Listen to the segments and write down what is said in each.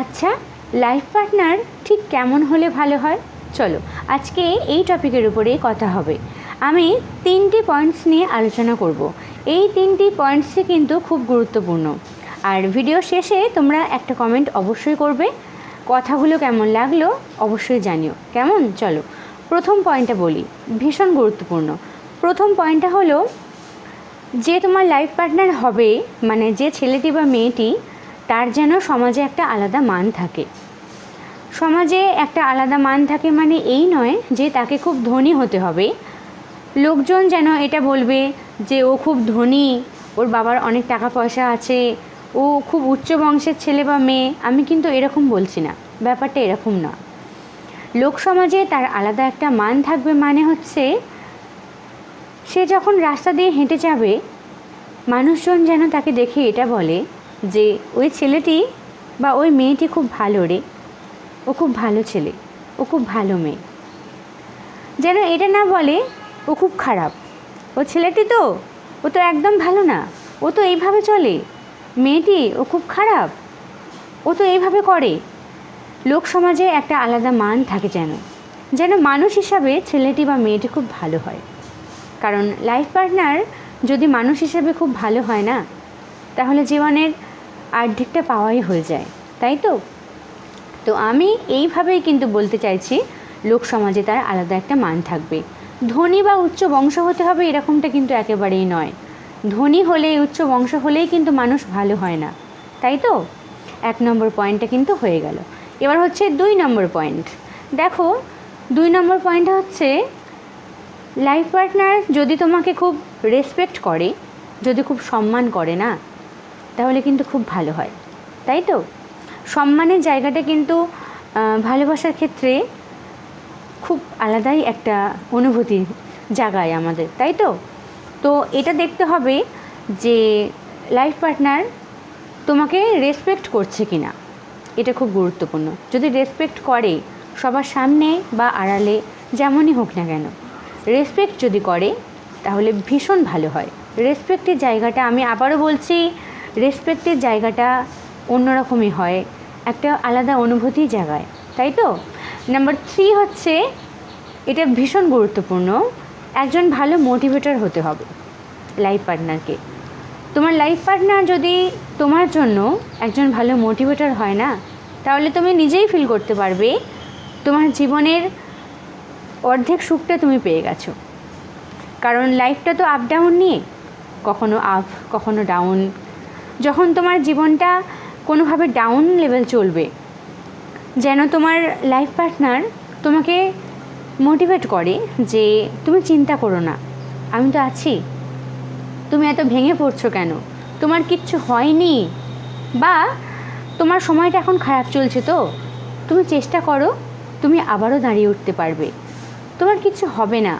আচ্ছা life partner ঠিক কেমন হলে ভালো হয়? চলো, আজকে এই টপিকের উপরে কথা হবে। আমি তিনটি পয়েন্টস নিয়ে আলোচনা করব। এই তিনটি পয়েন্টসই কিন্তু খুব গুরুত্বপূর্ণ। আর ভিডিও শেষে তোমরা একটা কমেন্ট অবশ্যই করবে। কথাগুলো কেমন লাগল অবশ্যই জানিও। কেমন? চলো, প্রথম পয়েন্টটা বলি। ভীষণ গুরুত্বপূর্ণ। প্রথম পয়েন্টটা হলো, যে তোমার লাইফ পার্টনার হবে মানে যে ছেলেটি বা মেয়েটি তার যেন সমাজে একটা আলাদা মান থাকে। সমাজে একটা আলাদা মান থাকে মানে এই নয় যে তাকে খুব ধনী হতে হবে। লোকজন যেন এটা বলবে যে, ও খুব ধনী, ওর বাবার অনেক টাকা পয়সা আছে, ও খুব উচ্চ বংশের ছেলে বা মেয়ে। আমি কিন্তু এরকম বলছি না, ব্যাপারটা এরকম না লোক সমাজে তার আলাদা একটা মান থাকবে মানে হচ্ছে, সে যখন রাস্তা দিয়ে হেঁটে যাবে, মানুষজন যেন তাকে দেখে এটা বলে যে ওই ছেলেটি বা ওই মেয়েটি খুব ভালো রে। ও খুব ভালো ছেলে। ও খুব ভালো মেয়ে। যেন এটা না বলে ও খুব খারাপ। ও ছেলেটি তো, ও তো একদম ভালো না। ও তো এইভাবে চলে। মেয়েটি, ও খুব খারাপ। ও তো এইভাবে করে। লোক সমাজে একটা আলাদা মান থাকে যেন। যেন মানুষ হিসাবে ছেলেটি বা মেয়েটি খুব ভালো হয়। কারণ লাইফ পার্টনার যদি মানুষ হিসাবে খুব ভালো হয় না, তাহলে জীবনের অর্ধেকটা পাওয়াই হয়ে যায়, তাই তো? তো আমি এইভাবেই কিন্তু বলতে চাইছি, লোক সমাজে তার আলাদা একটা মান থাকবে। ধনী বা উচ্চ বংশ হতে হবে এরকমটা কিন্তু একেবারেই নয়। ধনী হলেই উচ্চ বংশ হলেই কিন্তু মানুষ ভালো হয় না, তাই তো? এক নম্বর পয়েন্টটা কিন্তু হয়ে গেল। এবার হচ্ছে দুই নম্বর পয়েন্ট। দেখো, দুই নম্বর পয়েন্ট হচ্ছে লাইফ পার্টনার যদি তোমাকে খুব রেসপেক্ট করে, যদি খুব সম্মান করে না তাহলে কিন্তু খুব ভালো হয়। তাই তো? সম্মানের জায়গাটা কিন্তু ভালোবাসার ক্ষেত্রে খুব আলাদাই একটা অনুভূতি জাগায় আমাদের, তাই তো? তো এটা দেখতে হবে যে লাইফ পার্টনার তোমাকে রেসপেক্ট করছে কি না এটা খুব গুরুত্বপূর্ণ। যদি রেসপেক্ট করে সবার সামনে বা আড়ালে, যেমনই হোক না কেন রেসপেক্ট যদি করে, তাহলে ভীষণ ভালো হয়। রেসপেক্টের জায়গাটা আমি আবারও বলছি রেসপেক্টের জায়গাটা অন্যরকমই হয়, একটা আলাদা অনুভূতি জাগায়, তাই তো? নাম্বার থ্রি হচ্ছে, এটা ভীষণ গুরুত্বপূর্ণ, একজন ভালো মোটিভেটর হতে হবে লাইফ পার্টনারকে তোমার লাইফ পার্টনার যদি তোমার জন্য একজন ভালো মোটিভেটর হয় না, তাহলে তুমি নিজেই ফিল করতে পারবে, তোমার জীবনের অর্ধেক সুখটা তুমি পেয়ে গেছো। কারণ লাইফটা তো আপ ডাউন নিয়ে, কখনো আপ কখনো ডাউন যখন তোমার জীবনটা কোনোভাবে ডাউন লেভেল চলবে, যেন তোমার লাইফ পার্টনার তোমাকে মোটিভেট করে যে তুমি চিন্তা করো না, আমি তো আছি। তুমি এত ভেঙে পড়ছো কেন? তোমার কিচ্ছু হয়নি। বা তোমার সময়টা এখন খারাপ চলছে তো? তুমি চেষ্টা করো, তুমি আবারও দাঁড়িয়ে উঠতে পারবে। তোমার কিছু হবে না।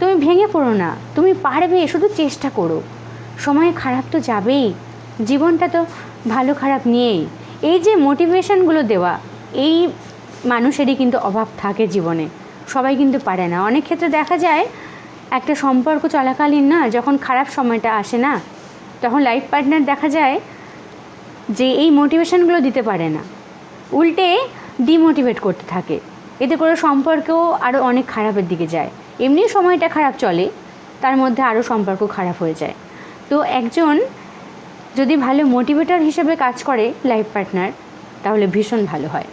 তুমি ভেঙে পড়ো না। তুমি পারবে, শুধু চেষ্টা করো। সময় খারাপ তো যাবেই। জীবনটা তো ভালো খারাপ নিয়েই। এই যে মোটিভেশনগুলো দেওয়া, এই মানুষেরই কিন্তু অভাব থাকে জীবনে। সবাই কিন্তু পারে না। অনেক ক্ষেত্রে দেখা যায়, একটা সম্পর্ক চলাকালীন না, যখন খারাপ সময়টা আসে না, তখন লাইফ পার্টনার দেখা যায় যে এই মোটিভেশনগুলো দিতে পারে না। উল্টে ডিমোটিভেট করতে থাকে। এতে করে সম্পর্কও আরও অনেক খারাপের দিকে যায়। এমনি সময়টা খারাপ চলে, তার মধ্যে আরও সম্পর্ক খারাপ হয়ে যায়। তো একজন যদি ভালো মোটিভেটর হিসেবে কাজ করে লাইফ পার্টনার তাহলে ভীষণ ভালো হয়।